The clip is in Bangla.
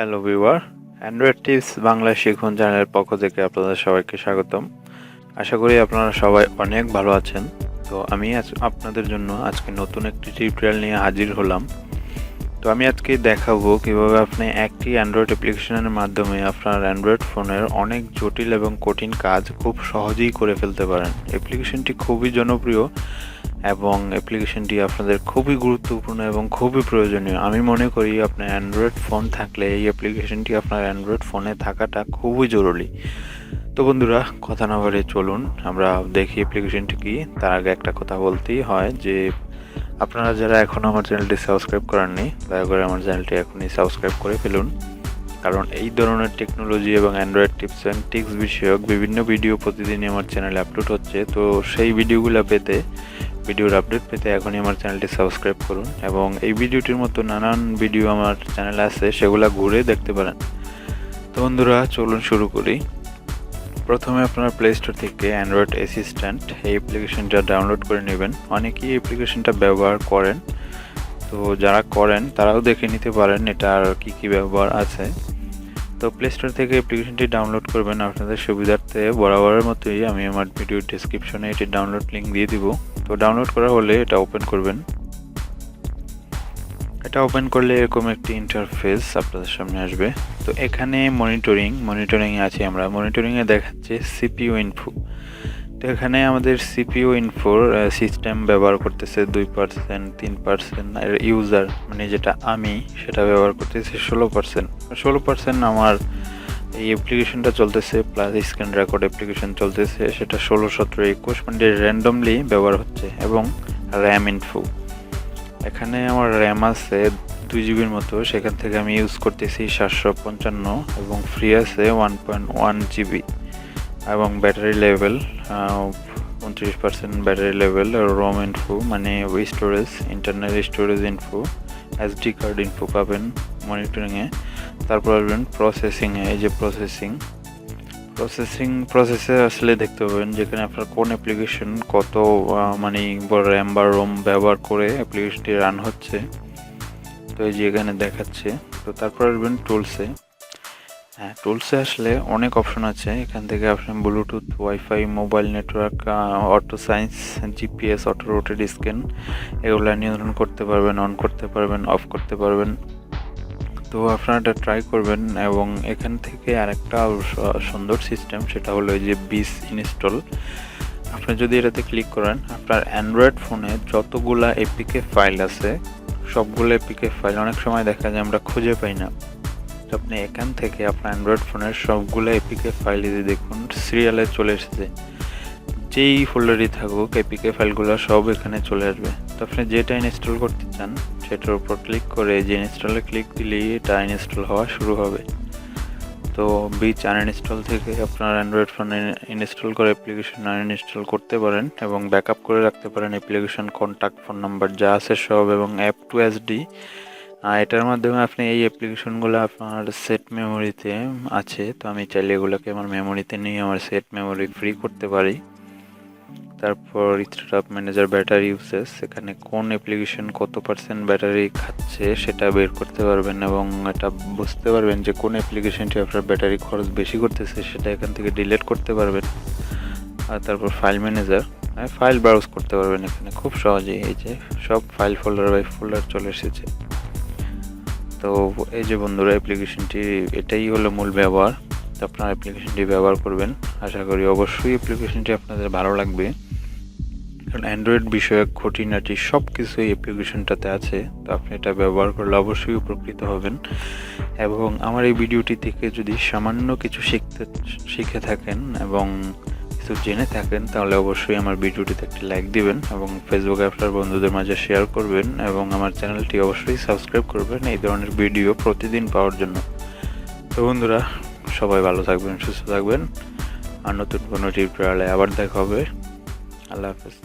Hello viewer, Android tips Bangla শিখুন চ্যানেলের পক্ষ থেকে আপনাদের সবাইকে স্বাগতম। আশা করি আপনারা সবাই অনেক ভালো আছেন। তো আমি আজ আপনাদের জন্য আজকে নতুন একটি টিউটোরিয়াল নিয়ে হাজির হলাম। তো আমি আজকে দেখাবো কীভাবে আপনি একটি অ্যান্ড্রয়েড অ্যাপ্লিকেশনের মাধ্যমে আপনার অ্যান্ড্রয়েড ফোনের অনেক জটিল এবং কঠিন কাজ খুব সহজেই করে ফেলতে পারেন। অ্যাপ্লিকেশনটি খুবই জনপ্রিয়। এবং অ্যাপ্লিকেশনটি আপনাদের খুবই গুরুত্বপূর্ণ এবং খুবই প্রয়োজনীয়। আমি মনে করি আপনার অ্যান্ড্রয়েড ফোন থাকলে এই অ্যাপ্লিকেশনটি আপনার অ্যান্ড্রয়েড ফোনে থাকাটা খুবই জরুরি। তো বন্ধুরা, কথা না বলে চলুন। আমরা দেখি অ্যাপ্লিকেশনটি কি। তার আগে একটা কথা বলতেই হয় যে, আপনারা যারা এখনও আমার চ্যানেলটি সাবস্ক্রাইব করেননি, দয়া করে আমার চ্যানেলটি এখনই সাবস্ক্রাইব করে ফেলুন। কারণ এই ধরনের টেকনোলজি এবং অ্যান্ড্রয়েড টিপস অ্যান্ড টিক্স বিষয়ক বিভিন্ন ভিডিও প্রতিদিনই আমার চ্যানেলে আপলোড হচ্ছে। তো সেই ভিডিওগুলো পেতে ভিডিওর আপডেট পেতে এখনই আমার চ্যানেলটি সাবস্ক্রাইব করুন এবং এই ভিডিওটির মতো নানান ভিডিও আমার চ্যানেলে আছে, সেগুলো ঘুরে দেখতে পারেন। তো বন্ধুরা, চলুন শুরু করি। প্রথমে আপনার প্লে স্টোর থেকে অ্যান্ড্রয়েড অ্যাসিস্ট্যান্ট এই অ্যাপ্লিকেশনটা ডাউনলোড করে নেবেন। অনেকেই অ্যাপ্লিকেশনটা ব্যবহার করেন। তো যারা করেন, তারাও দেখে নিতে পারেন এটার কি কি ব্যবহার আছে। তো প্লে স্টোর থেকে অ্যাপ্লিকেশনটি ডাউনলোড করবেন আপনাদের সুবিধার্থে। বরাবরের মতোই আমি আমার ভিডিও ডিসক্রিপশনে এটি ডাউনলোড লিঙ্ক দিয়ে দিব। তো ডাউনলোড করা হলে এটা ওপেন করবেন। এটা ওপেন করলে এরকম একটি ইন্টারফেস আপনাদের সামনে আসবে। তো এখানে মনিটরিং মনিটরিংয়ে আছি আমরা। মনিটরিংয়ে দেখাচ্ছে সিপিইউ ইনফো এখানে আমাদের সিপিইউ ইনফোর সিস্টেম ব্যবহার করতেছে দুই পার্সেন্ট তিন পার্সেন্ট আর ইউজার মানে যেটা আমি, সেটা ব্যবহার করতেছি ষোলো পার্সেন্ট ষোলো পার্সেন্ট আমার এই অ্যাপ্লিকেশনটা চলতেছে প্লাস স্ক্যান রেকর্ড অ্যাপ্লিকেশন চলতেছে, সেটা ষোলো, সতেরো, একুশ মানে র্যান্ডমলি ব্যবহার হচ্ছে, এবং র্যাম ইনফো এখানে আমার র্যাম আছে দুই জিবির মতো, সেখান থেকে আমি ইউজ করতেছি সাতশো পঞ্চান্ন, এবং ফ্রি আছে ওয়ান পয়েন্ট ওয়ান জিবি এবং ব্যাটারি লেভেল উনত্রিশ percent battery level ROM info মানে storage internal storage info SD card info পাবেন মনিটরিংয়ে তারপর আসবেন প্রসেসিংয়ে এই যে প্রসেসিং প্রসেসিং প্রসেসে আসলে দেখতে পাবেন যেখানে আপনার কোন অ্যাপ্লিকেশন কত মানে র্যাম বা রোম ব্যবহার করে অ্যাপ্লিকেশনটি রান হচ্ছে। তো এই যে এখানে দেখাচ্ছে। তো তারপর আসবেন টুলসে হ্যাঁ টুলসে আসলে অনেক অপশন আছে। এখান থেকে আপনি Bluetooth WiFi mobile network auto sync GPS auto rotate scan এগুলো নিয়ন্ত্রণ করতে পারবেন অন করতে পারবেন অফ করতে পারবেন। তো আপনারা এটা ট্রাই করবেন এবং এখান থেকে আরেকটা সুন্দর সিস্টেম সেটা হলো যে বিস ইনস্টল আপনি যদি এটাতে ক্লিক করেন, আপনার অ্যান্ড্রয়েড ফোনে যতগুলা এপিকে ফাইল আছে, সবগুলো এপিকে ফাইল অনেক সময় দেখা যায় আমরা খুঁজে পাই না। আপনি এখান থেকে আপনার অ্যান্ড্রয়েড ফোনের সবগুলো এপিকে ফাইল যদি দেখুন সিরিয়ালে চলে এসেছে। যেই ফোল্ডারই থাকুক এপিকে ফাইলগুলো সব এখানে চলে আসবে। তো আপনি যেটা ইনস্টল করতে চান, সেটার উপর ক্লিক করে যে ইনস্টলে ক্লিক দিলেই এটা ইনস্টল হওয়া শুরু হবে। তো বিচ আনইনস্টল থেকে আপনার অ্যান্ড্রয়েড ফোনে ইনস্টল করে অ্যাপ্লিকেশন আনইনস্টল করতে পারেন এবং ব্যাকআপ করে রাখতে পারেন। অ্যাপ্লিকেশন কন্ট্যাক্ট ফোন নাম্বার যা আছে সব এবং অ্যাপ টু এসডি এটার মাধ্যমে আপনি এই অ্যাপ্লিকেশনগুলো আপনার সেট মেমোরিতে আছে, তো আমি চাইলে এগুলোকে আমার মেমোরিতে নিয়ে আমার সেট মেমোরি ফ্রি করতে পারি। তারপর স্টার্টআপ ম্যানেজার ব্যাটারি ইউসেস এখানে কোন অ্যাপ্লিকেশন কত পার্সেন্ট ব্যাটারি খাচ্ছে সেটা বের করতে পারবেন এবং এটা বুঝতে পারবেন যে কোন অ্যাপ্লিকেশনটি আপনার ব্যাটারি খরচ বেশি করতেছে সেটা এখান থেকে ডিলিট করতে পারবেন। আর তারপর ফাইল ম্যানেজার ফাইল ব্রাউজ করতে পারবেন এখানে। খুব সহজেই এই যে সব ফাইল ফোল্ডার বাই ফোল্ডার চলে এসেছে। তো এই যে বন্ধুরা অ্যাপ্লিকেশনটি এটাই হলো মূল ব্যবহার। তো আপনারা অ্যাপ্লিকেশনটি ব্যবহার করবেন। আশা করি অবশ্যই অ্যাপ্লিকেশনটি আপনাদের ভালো লাগবে। কারণ অ্যান্ড্রয়েড বিষয়ক খুঁটিনাটি সব কিছুই অ্যাপ্লিকেশনটাতে আছে। তো আপনি এটা ব্যবহার করলে অবশ্যই উপকৃত হবেন। এবং আমার এই ভিডিওটি থেকে যদি সামান্য কিছু শিখতে, শিখে থাকেন এবং কিছু জেনে থাকেন, তাহলে অবশ্যই আমার ভিডিওটিতে একটি লাইক দিবেন এবং ফেসবুকে আপনার বন্ধুদের মাঝে শেয়ার করবেন এবং আমার চ্যানেলটি অবশ্যই সাবস্ক্রাইব করবেন এই ধরনের ভিডিও প্রতিদিন পাওয়ার জন্য। তো বন্ধুরা, সবাই ভালো থাকবেন, সুস্থ থাকবেন। আর নতুন কোনো টিউটোরিয়ালে আবার দেখা হবে। আল্লাহ হাফেজ।